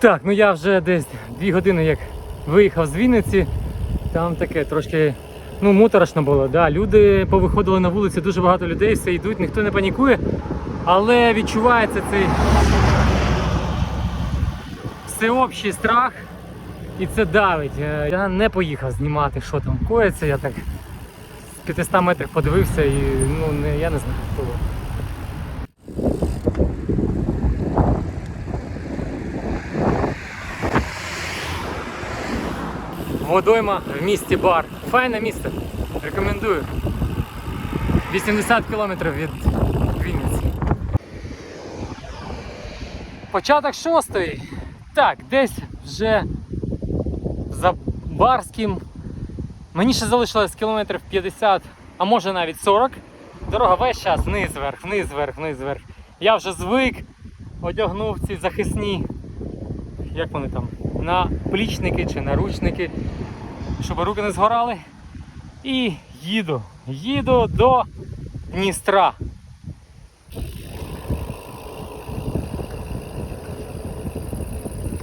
Так, ну я вже десь дві години як виїхав з Вінниці. Там таке трошки ну, моторошно було. Да. Люди повиходили на вулиці, дуже багато людей, все йдуть, ніхто не панікує. Але відчувається цей всеобщий страх і це давить. Е, Я не поїхав знімати, що там коїться. Я так з 500 метрів подивився і ну, не, я не знаю. Водойма в місті Бар. Файне місце. Рекомендую. 80 кілометрів від Вінниці. Початок шостої. Так, десь вже за Барським. Мені ще залишилось кілометрів 50, а може навіть 40. Дорога весь час вниз вверх, вниз вверх, вниз вверх. Я вже звик, одягнув ці захисні, як вони там, наплічники чи наручники, щоб руки не згорали. І їду. Їду до Дністра.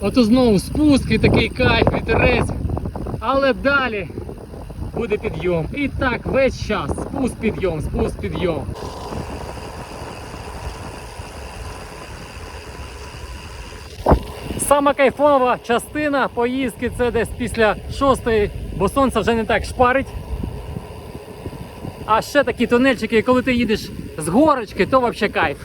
Ото знову спуск і такий кайф, вітерець. Але далі буде підйом. І так весь час. Спуск підйом, спуск підйом. Сама кайфова частина поїздки це десь після шостої, бо сонце вже не так шпарить. А ще такі тунельчики, коли ти їдеш з горочки, то взагалі кайф.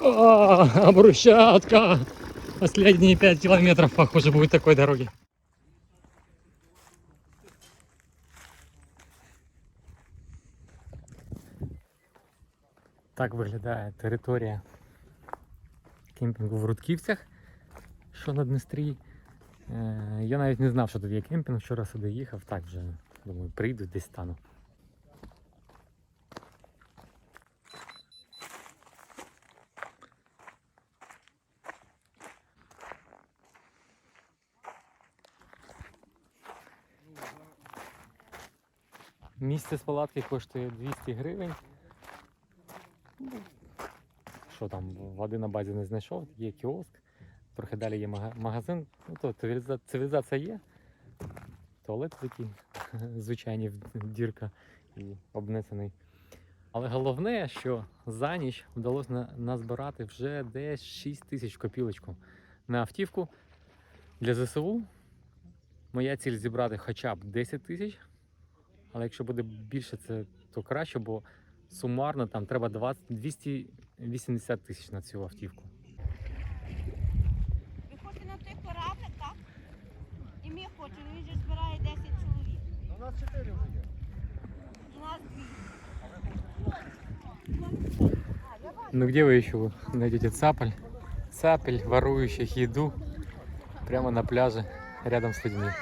А, брусчатка! Последние 5 километров, похоже, будет такой дороги. Так виглядає територія кемпінгу в Рудківцях, що на Дністрі. Е, Я навіть не знав, що тут є кемпінг, вчора сюди їхав, так вже думаю, прийду, десь стану. Місце з палатки коштує 200 гривень. Що там, води на базі не знайшов, є кіоск, трохи далі є магазин. Ну, то цивілізація є. Туалет такий, звичайний дірка і обнесений. Але головне, що за ніч вдалося назбирати вже десь 6 тисяч копілочку на автівку для ЗСУ. Моя ціль зібрати хоча б 10 тисяч. Але якщо буде більше, це то краще, бо сумарно там треба 20, 280 тисяч на цю автівку. Ви хочете на той кораблик, так? І ми хочемо, він же збирає 10 чоловік. У нас 4 вже є. І нас дві. А, я бачу. Ну где вы еще найдете цапель? Цапель, ворующих еду прямо на пляже рядом с людьми.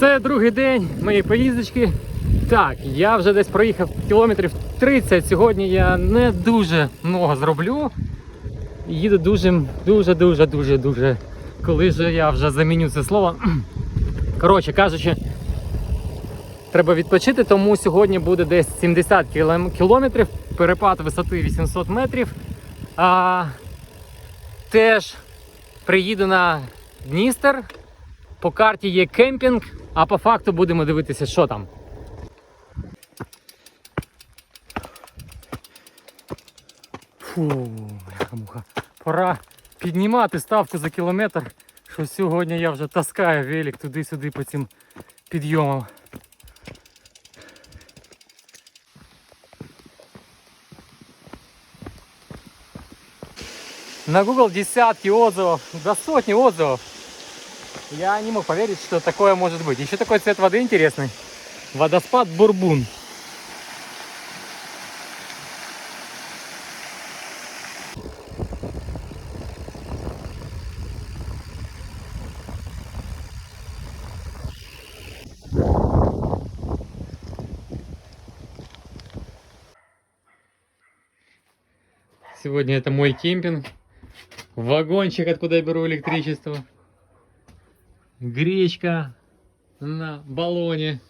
Це другий день моєї поїздочки. Так, я вже десь проїхав кілометрів 30. Сьогодні я не дуже много зроблю. Їду дуже, дуже, дуже. Коли же я вже заміню це слово. Коротше кажучи, треба відпочити, тому сьогодні буде десь 70 кілометрів, перепад висоти 800 метрів. А, теж приїду на Дністер. По карті є кемпінг, а по факту будемо дивитися, що там. Фу, бляха-муха. Пора піднімати ставку за кілометр. Що сьогодні я вже таскаю велик туди-сюди по цим підйомам. На Google десятки отзывов, до сотни отзывов. Я не мог поверить, что такое может быть. Еще такой цвет воды интересный. Водоспад Бурбун. Сегодня это мой кемпинг. Вагончик, откуда я беру электричество. Гречка на баллоне.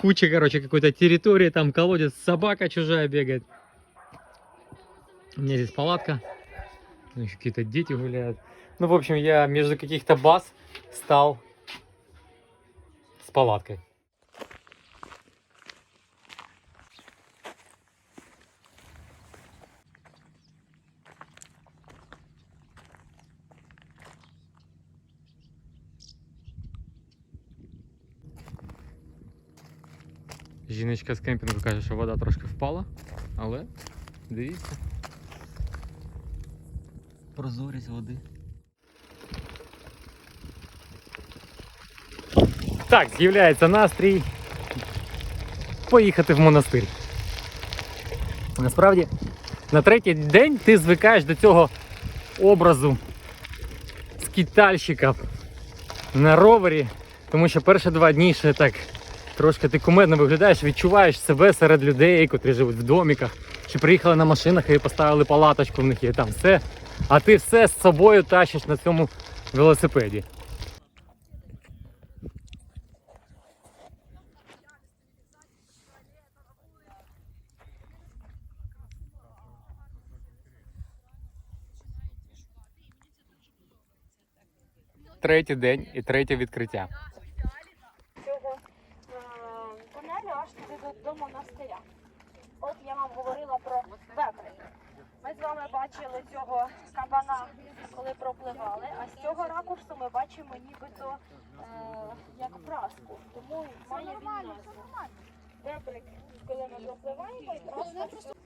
Куча, короче, какой-то территории. Там колодец, собака чужая бегает. У меня здесь палатка. Еще какие-то дети гуляют. Ну, в общем, я между каких-то баз стал с палаткой. Жіночка з кемпінгу каже, що вода трошки впала, але дивіться. Прозорість води. Так, з'являється настрій поїхати в монастир. Насправді, на третій день ти звикаєш до цього образу скітальщика на ровері, тому що перші два дні ще так трошки ти кумедно виглядаєш, відчуваєш себе серед людей, котрі живуть в доміках, чи приїхали на машинах і поставили палаточку в них є там все. А ти все з собою тащиш на цьому велосипеді. Третій день і третє відкриття. Цього е, тунелю аж туди до, до монастиря. От я вам говорила про вепри. Ми з вами бачили цього кабана, коли пропливали, а з цього ракурсу ми бачимо нібито е, як праску. Тому має він назву. Веприк, коли ми пропливаємо, і праска.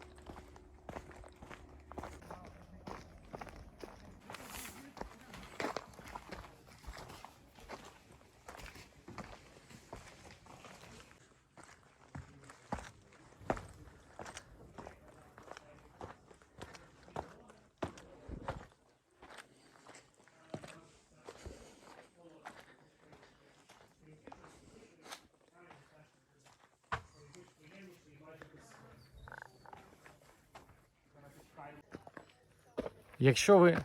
Якщо ви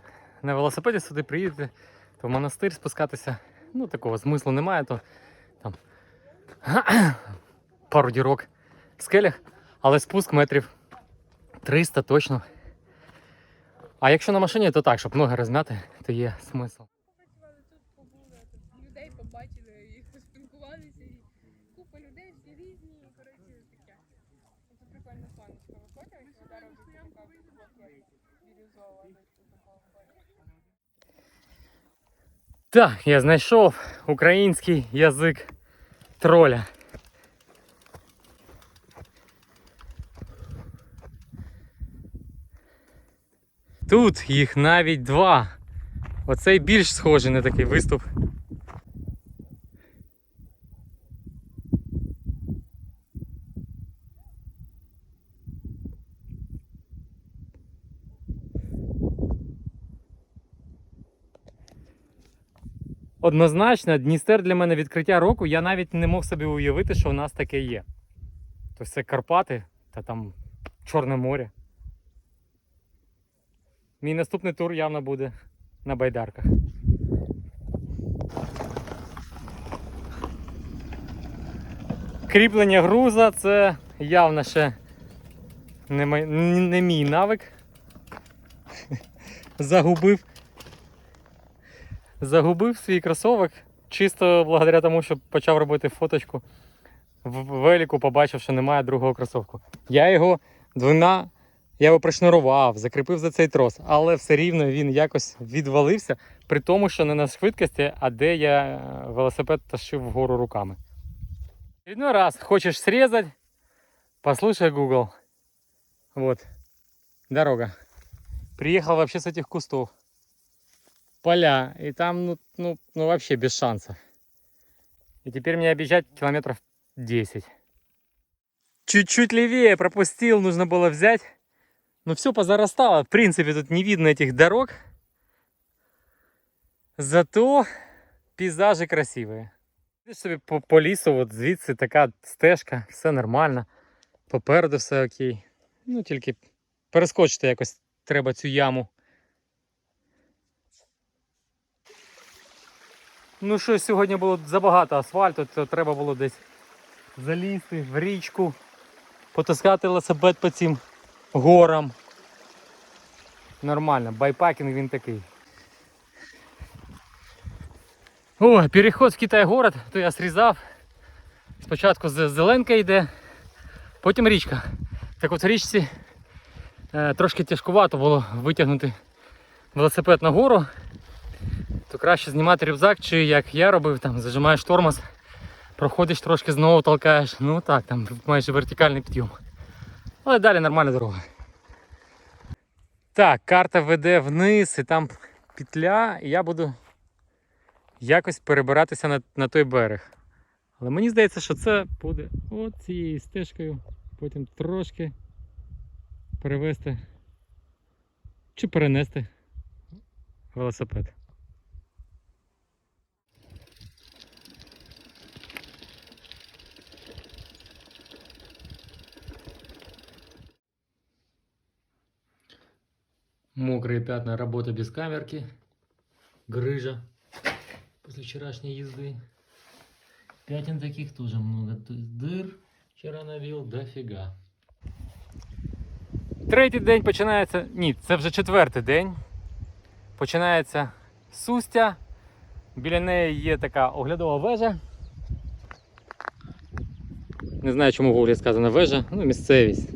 на велосипеді сюди приїдете, то в монастир спускатися ну, такого смислу немає, то там пару дірок в скелях, але спуск метрів 300 точно. А якщо на машині, то так, щоб ноги розм'яти, то є смисл. Попрацювали тут, побули, тут людей побачили, і поспілкувалися, і купа людей, всі різні, і коротше таке. Це прикольно сонечко виходить, і вода робить така бірюзова до такого кольору. Так, я знайшов український язик троля. Тут їх навіть два. Оцей більш схожий на такий виступ. Однозначно, Дністер для мене відкриття року. Я навіть не мог собі уявити, що в нас таке є. Тобто це Карпати та там Чорне море. Мій наступний тур явно буде на байдарках. Кріплення груза це явно ще не, мій навик. Загубив загубив свій кросовок чисто благодаря тому, що почав робити фоточку в велику, побачив, що немає другого кросовку. Я його двома, я його пришнурував, закріпив за цей трос, але все рівно він якось відвалився, при тому, що не на швидкості, а де я е, велосипед тащив вгору руками. Очередной раз хочеш срезать, послушай Google. Вот. Дорога. Приехал вообще с этих кустов поля, и там, ну, ну, ну вообще без шансов. И теперь мне объезжать километров 10. Чуть-чуть левее пропустил, нужно было взять. Но все позарастало. В принципе, тут не видно этих дорог. Зато пейзажи красивые. Ідеш собі по, по лісу, от звідси така стежка, все нормально. Попереду все окей. Ну, тільки перескочити якось треба цю яму. Ну що, сьогодні було забагато асфальту, то треба було десь залізти в річку, потаскати велосипед по цим горам. Нормально, байпакінг він такий. О, переход в Китай-город, то я срізав. Спочатку зеленка йде, потім річка. Так от в річці е, трошки тяжкувато було витягнути велосипед на гору. То краще знімати рюкзак, чи як я робив, там зажимаєш тормоз, проходиш трошки знову толкаєш. Ну так, там майже вертикальний підйом. Але далі нормальна дорога. Так, карта веде вниз і там петля, і я буду якось перебиратися на, на той берег. Але мені здається, що це буде от цією стежкою, потім трошки перевести чи перенести велосипед. Мокрые пятна, работа без камерки, грыжа после вчерашней езды. Пятен таких тоже много. То есть дыр вчора навів дофіга. Третій день починається. Ні, це вже четвертий день. Починається сустя. Біля неї є така оглядова вежа. Не знаю, чому в Гуглі сказано вежа, ну місцевість.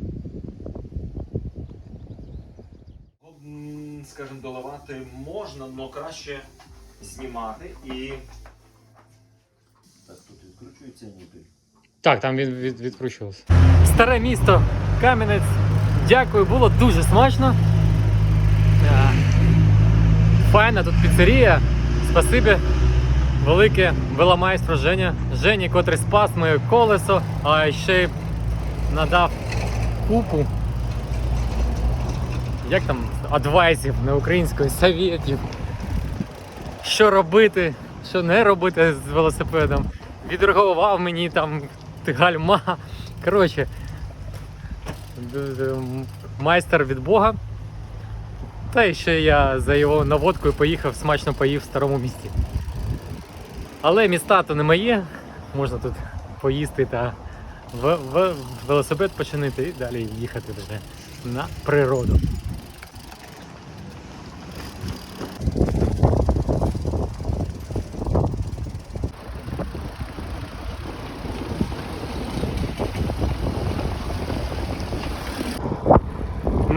Доливати можна, але краще знімати і. Так, тут відкручується ніпель. Так, там він від, відкручувався. Старе місто Кам'янець. Дякую, було дуже смачно. Е, Файна тут піцерія. Спасибі. Велике веломайстру Женя. Жені, котрий спас моє колесо, а ще й надав купу. Як там адвайзів на українською совєтів. Що робити, що не робити з велосипедом. Відреагував мені там гальма. Коротше, майстер від Бога. Та і ще я за його наводкою поїхав, смачно поїв в старому місті. Але міста то не моє, можна тут поїсти та в, в, велосипед починити і далі їхати вже на природу.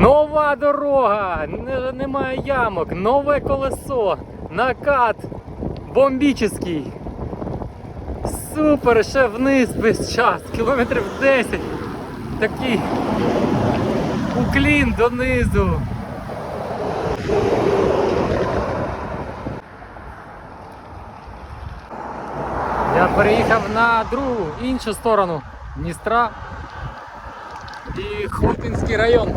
Нова дорога, немає ямок, нове колесо, накат бомбічний. Супер, ще вниз весь час, кілометрів 10. Такий уклін донизу. Я переїхав на другу іншу сторону. Дністра і Хлопінський район.